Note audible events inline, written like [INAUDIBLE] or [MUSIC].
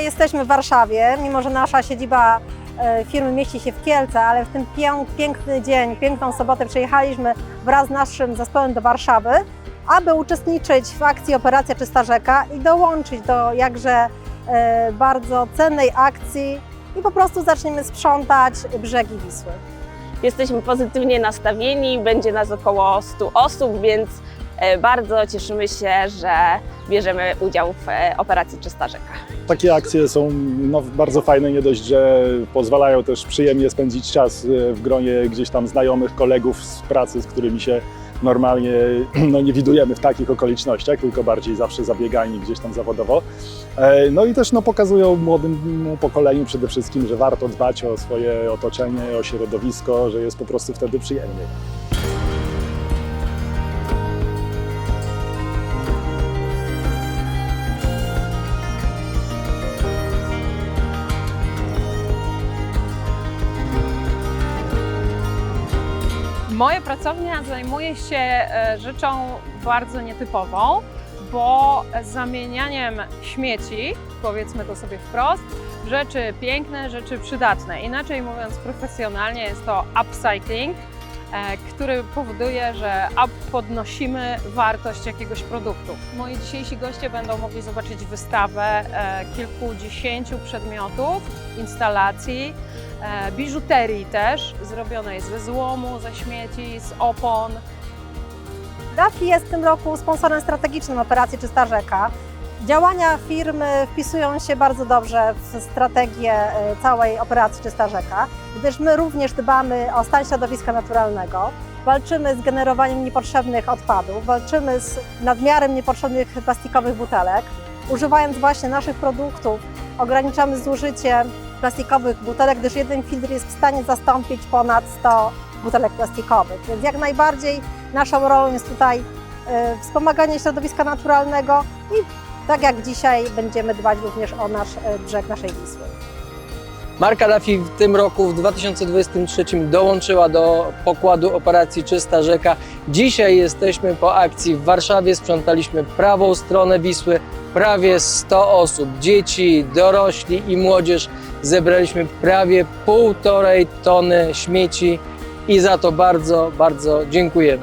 Jesteśmy w Warszawie, mimo że nasza siedziba e, firmy mieści się w Kielce, ale w ten pię- piękny dzień, piękną sobotę przyjechaliśmy wraz z naszym zespołem do Warszawy, aby uczestniczyć w akcji Operacja Czysta Rzeka i dołączyć do jakże e, bardzo cennej akcji i po prostu zaczniemy sprzątać brzegi Wisły. Jesteśmy pozytywnie nastawieni, będzie nas około 100 osób, więc bardzo cieszymy się, że bierzemy udział w e, operacji Czysta Rzeka. Takie akcje są no, bardzo fajne, nie dość, że pozwalają też przyjemnie spędzić czas e, w gronie gdzieś tam znajomych, kolegów z pracy, z którymi się normalnie [CLEARS THROAT] no, nie widujemy w takich okolicznościach, tylko bardziej zawsze zabiegani gdzieś tam zawodowo. E, No i też no, pokazują młodemu pokoleniu przede wszystkim, że warto dbać o swoje otoczenie, o środowisko, że jest po prostu wtedy przyjemniej. Moja pracownia zajmuje się e, rzeczą bardzo nietypową, bo zamienianiem śmieci, powiedzmy to sobie wprost, w rzeczy piękne, rzeczy przydatne. Inaczej mówiąc profesjonalnie jest to upcycling, e, który powoduje, że podnosimy wartość jakiegoś produktu. Moi dzisiejsi goście będą mogli zobaczyć wystawę e, kilkudziesięciu przedmiotów, instalacji, biżuterii też, zrobionej ze złomu, ze śmieci, z opon. DAFI jest w tym roku sponsorem strategicznym operacji Czysta Rzeka. Działania firmy wpisują się bardzo dobrze w strategię e, całej operacji Czysta Rzeka, gdyż my również dbamy o stan środowiska naturalnego, walczymy z generowaniem niepotrzebnych odpadów, walczymy z nadmiarem niepotrzebnych plastikowych butelek. Używając właśnie naszych produktów, ograniczamy zużycie plastikowych butelek, gdyż jeden filtr jest w stanie zastąpić ponad 100 butelek plastikowych. Więc jak najbardziej naszą rolą jest tutaj e, wspomaganie środowiska naturalnego i tak jak dzisiaj będziemy dbać również o nasz e, brzeg naszej Wisły. Marka Dafi w tym roku, w 2023 dołączyła do pokładu operacji Czysta Rzeka. Dzisiaj jesteśmy po akcji w Warszawie, sprzątaliśmy prawą stronę Wisły. Prawie 100 osób, dzieci, dorośli i młodzież. Zebraliśmy prawie półtorej tony śmieci i za to bardzo, bardzo dziękujemy.